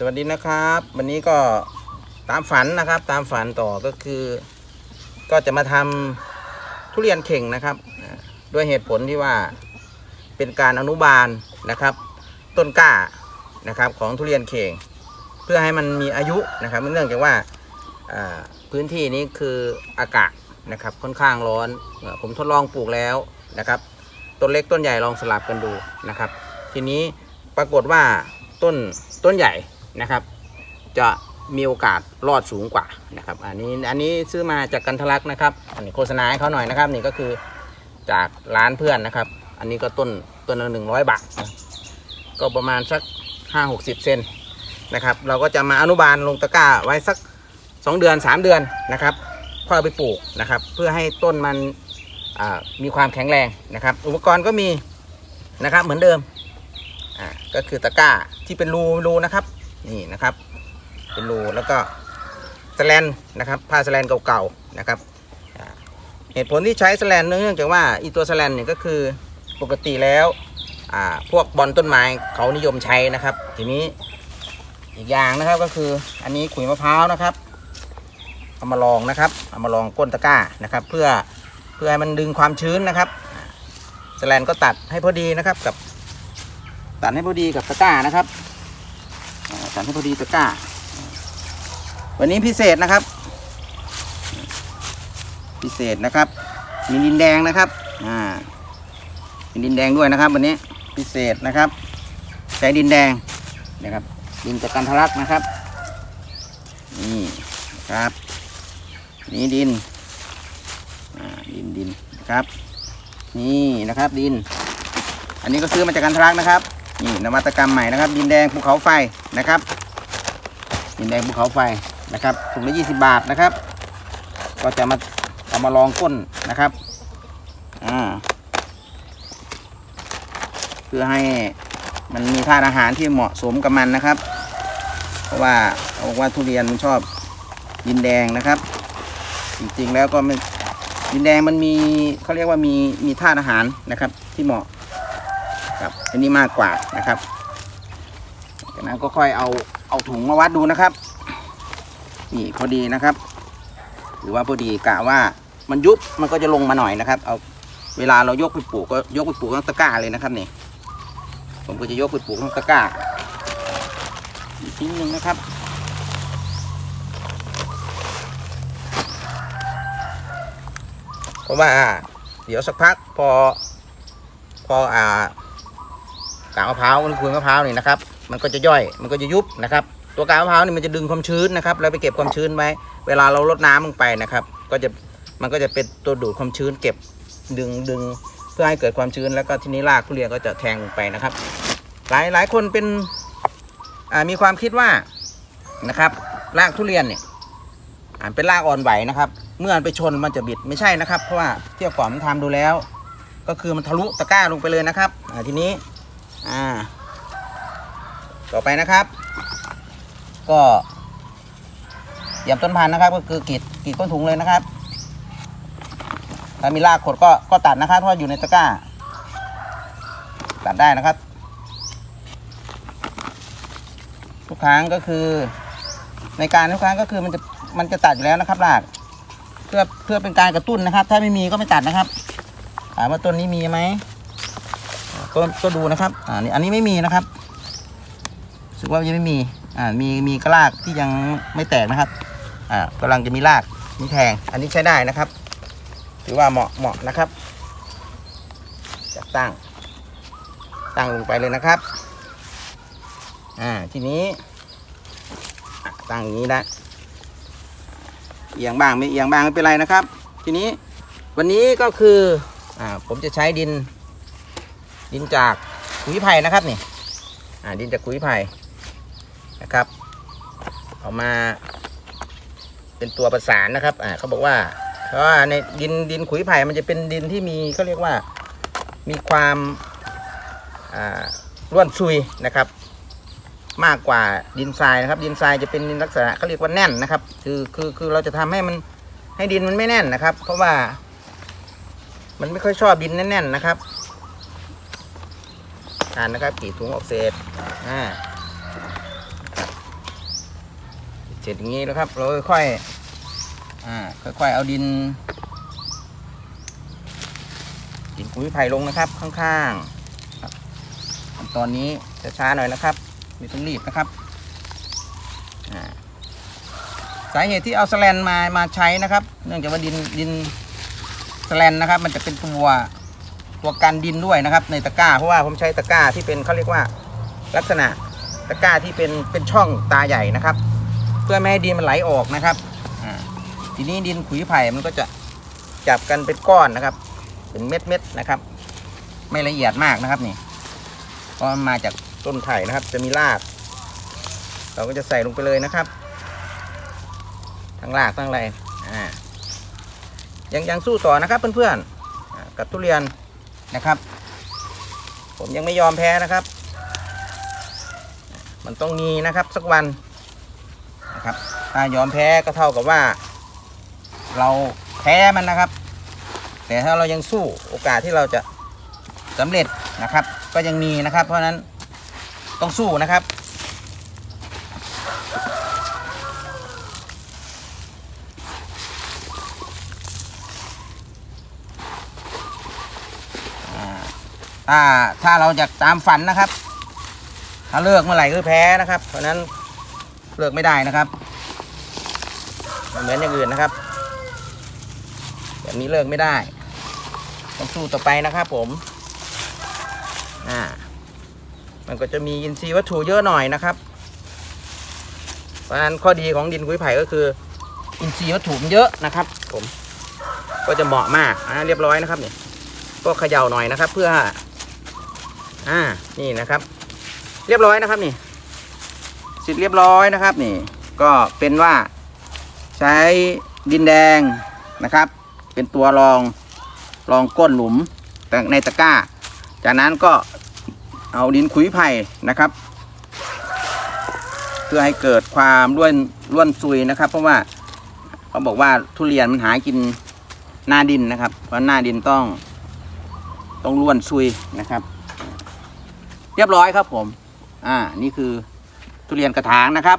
สวัสดีนะครับ วันนี้ก็ตามฝันนะครับตามฝันต่อก็คือ ก็จะมาทำทุเรียนเข่งนะครับ ด้วยเหตุผลที่ว่าเป็นการอนุบาลนะครับ ต้นกล้านะครับของทุเรียนเข่ง เพื่อให้มันมีอายุนะครับเนื่องจากว่าพื้นที่นี้คืออากาศนะครับค่อนข้างร้อน ผมทดลองปลูกแล้วนะครับต้นเล็กต้นใหญ่ลองสลับกันดูนะครับ ทีนี้ปรากฏว่าต้นต้นใหญ่ นะครับ จะมีโอกาสรอดสูงกว่านะครับ อันนี้อันนี้ซื้อมาจากกันทลักนะครับ อันนี้โฆษณาให้เขาหน่อยนะครับนี่ก็คือจากร้านเพื่อนนะครับ อันนี้ก็ต้นต้นละหนึ่งร้อยบาทนะก็ประมาณสักห้าหกสิบเซนนะครับ เราก็จะมาอนุบาลลงตะกร้าไว้สักสองเดือนสามเดือนนะครับค่อยเอาไปปลูกนะครับ เพื่อให้ต้นมันมีความแข็งแรงนะครับ อุปกรณ์ก็มีนะครับเหมือนเดิมอ่าก็คือตะกร้าที่เป็นรูรูนะครับ นี่นะครับ เป็นรูแล้วก็สแลนนะครับผ้าสแลนเก่าๆนะครับเหตุผลที่ใช้สแลนเนื่องจากว่าอีตัวสแลนเนี่ยก็คือปกติแล้วพวกบอลต้นไม้เขานิยมใช้นะครับ ทีนี้อีกอย่างนะครับก็คืออันนี้ขุยมะพร้าวนะครับเอามาลองนะครับเอามาลองก้นตะกร้านะครับ เพื่อเพื่อให้มันดึงความชื้นนะครับสแลนก็ตัดให้พอดีนะครับกับ ตัดให้พอดีกับตะกร้านะครับ อ่าตัดให้พอดีตะกร้า วันนี้พิเศษนะครับ พิเศษนะครับ มีดินแดงนะครับอ่ามีดินแดงด้วยนะครับ วันนี้พิเศษนะครับใช้ดินแดงนะครับ ดินจากกันทะลักนะครับนี่ครับนี่ดินอ่าดินดินนะครับ นี่นะครับดิน อันนี้ก็ซื้อมาจากกันทรักนะครับ นี่นวัตกรรมใหม่นะครับ ดินแดงภูเขาไฟนะครับ ดินแดงภูเขาไฟนะครับถุงละ20 บาทนะครับ ก็จะมาเอามาลองก้นนะครับอ่าเพื่อให้มันมีธาตุอาหารที่เหมาะสมกับมันนะครับ เพราะว่าเขาบอกว่าทุเรียนมันชอบดินแดงนะครับ จริงๆแล้วก็ไม่ดินแดงมันมีเขาเรียกว่ามีมีธาตุอาหารนะครับ ที่เหมาะ กับอันนี้มากกว่านะครับจากนั้นก็ค่อยเอาเอาถุงมาวัดดูนะครับ นี่พอดีนะครับ หรือว่าพอดีกะว่ามันยุบมันก็จะลงมาหน่อยนะครับ เอาเวลาเรายกไปปลูกก็ยกไปปลูกทั้งตะกร้าเลยนะครับนี่ผมก็จะยกไปปลูกทั้งตะกร้าอีกทีหนึ่งนะครับเพราะว่าเดี๋ยวสักพักพอพออ่า กากมะพร้าวมันคุยมะพร้าวนี่นะครับ มันก็จะย่อย มันก็จะยุบนะครับ ตัวกากมะพร้าวนี่มันจะดึงความชื้นนะครับ แล้วไปเก็บความชื้นไว้ เวลาเราลดน้ำลงไปนะครับ ก็จะ มันก็จะเป็นตัวดูดความชื้นเก็บ ดึงดึงเพื่อให้เกิดความชื้น แล้วก็ทีนี้รากทุเรียนก็จะแทงลงไปนะครับ หลายหลายคนเป็น มีความคิดว่า นะครับ รากทุเรียนเนี่ยอ่าเป็นรากอ่อนไหวนะครับ เมื่อมันไปชนมันจะบิด ไม่ใช่นะครับ เพราะว่าเที่ยวก่อนผมทำดูแล้ว ก็คือมันทะลุตะกร้าลงไปเลยนะครับทีนี้ อ่า ต่อไปนะครับ ก็เหยียบต้นพันธุ์นะครับ ก็คือกรีดกรีดก้นถุงเลยนะครับ ถ้ามีรากขดก็ก็ตัดนะครับเพราะว่าอยู่ในตะกร้า ตัดได้นะครับ ทุกครั้งก็คือ ในการทุกครั้งก็คือมันจะมันจะตัดอยู่แล้วนะครับรากเพื่อเพื่อเป็นการกระตุ้นนะครับ ถ้าไม่มีก็ไม่ตัดนะครับถามว่าต้นนี้มีไหม ก็ก็ดูนะครับอ่านี่อันนี้ไม่มีนะครับรู้สึกว่ายังไม่มีอ่ามีมีกระรากที่ยังไม่แตกนะครับอ่ากำลังจะมีรากมีแทง อันนี้ใช้ได้นะครับ ถือว่าเหมาะเหมาะนะครับจัดตั้ง ตั้งลงไปเลยนะครับอ่าทีนี้ตั้งอย่างนี้นะเอียงบ้างไม่เอียงบ้างไม่เป็นไรนะครับ ทีนี้วันนี้ก็คืออ่าผมจะใช้ดิน ดินจากขุยไผ่นะครับนี่อ่าดินจากขุยไผ่นะครับเอามาเป็นตัวประสานนะครับอ่าเขาบอกว่าเพราะว่าในดินดินขุยไผ่มันจะเป็นดินที่มีเขาเรียกว่ามีความอ่าร่วนซุยนะครับ มากกว่าดินทรายนะครับ ดินทรายจะเป็นดินลักษณะเขาเรียกว่าแน่นนะครับ คือคือคือเราจะทำให้มันให้ดินมันไม่แน่นนะครับ เพราะว่า มันไม่ค่อยชอบดินแน่นๆนะครับ ทานนะครับกี่ถุงออกเศษอ่าเสร็จอย่างนี้แล้วครับเราค่อยอ่าค่อยๆเอาดิน ดินปุ๋ยไผ่ลงนะครับข้างๆตอนนี้จะช้าหน่อยนะครับไม่ต้องรีบนะครับอ่าสาเหตุที่เอาสแลนมามาใช้นะครับ เนื่องจากว่าดินดินสแลนนะครับ มันจะเป็นตัว ตัวกันดินด้วยนะครับ ในตะกร้าเพราะว่าผมใช้ตะกร้าที่เป็นเขาเรียกว่าลักษณะตะกร้าที่เป็นเป็นช่องตาใหญ่นะครับ เพื่อไม่ให้ดินมันไหลออกนะครับทีนี้ดินขุยไผ่มันก็จะจับกันเป็นก้อนนะครับ เป็นเม็ดเม็ดนะครับ ไม่ละเอียดมากนะครับนี่เพราะมาจากต้นไผ่นะครับ จะมีราก เราก็จะใส่ลงไปเลยนะครับ ทั้งรากทั้งอะไรอ่ายังยังสู้ต่อนะครับเพื่อนๆอ่ากับทุเรียน นะครับ ผมยังไม่ยอมแพ้นะครับ มันต้องมีนะครับสักวันนะครับ ถ้ายอมแพ้ก็เท่ากับว่า เราแพ้มันนะครับ แต่ถ้าเรายังสู้โอกาสที่เราจะสำเร็จนะครับ ก็ยังมีนะครับ เพราะฉะนั้นต้องสู้นะครับ ถ้าถ้าเราอยากตามฝันนะครับ ถ้าเลิกเมื่อไหร่คือแพ้นะครับ เพราะนั้นเลิกไม่ได้นะครับเหมือนอย่างอื่นนะครับแบบนี้เลิกไม่ได้ ต้องสู้ต่อไปนะครับ ผมอ่ามันก็จะมีอินทรีย์วัตถุเยอะหน่อยนะครับ เพราะฉะนั้นข้อดีของดินกุ้ยไผ่ก็คือ อินทรีย์วัตถุมันเยอะนะครับ ผมก็จะเหมาะมากอ่าเรียบร้อยนะครับเนี่ยก็เขย่าหน่อยนะครับ เพื่อ อ่านี่นะครับ เรียบร้อยนะครับนี่เสร็จเรียบร้อยนะครับนี่ ก็เป็นว่าใช้ดินแดงนะครับ เป็นตัวรองรองก้นหลุมแต่ในตะกร้า จากนั้นก็เอาดินขุยไผ่นะครับ เพื่อให้เกิดความร่วนร่วนซุยนะครับ เพราะว่าเขาบอกว่าทุเรียนมันหากินหน้าดินนะครับ เพราะหน้าดินต้องต้องร่วนซุยนะครับ เรียบร้อยครับผม อ่า นี่คือทุเรียนกระถางนะครับ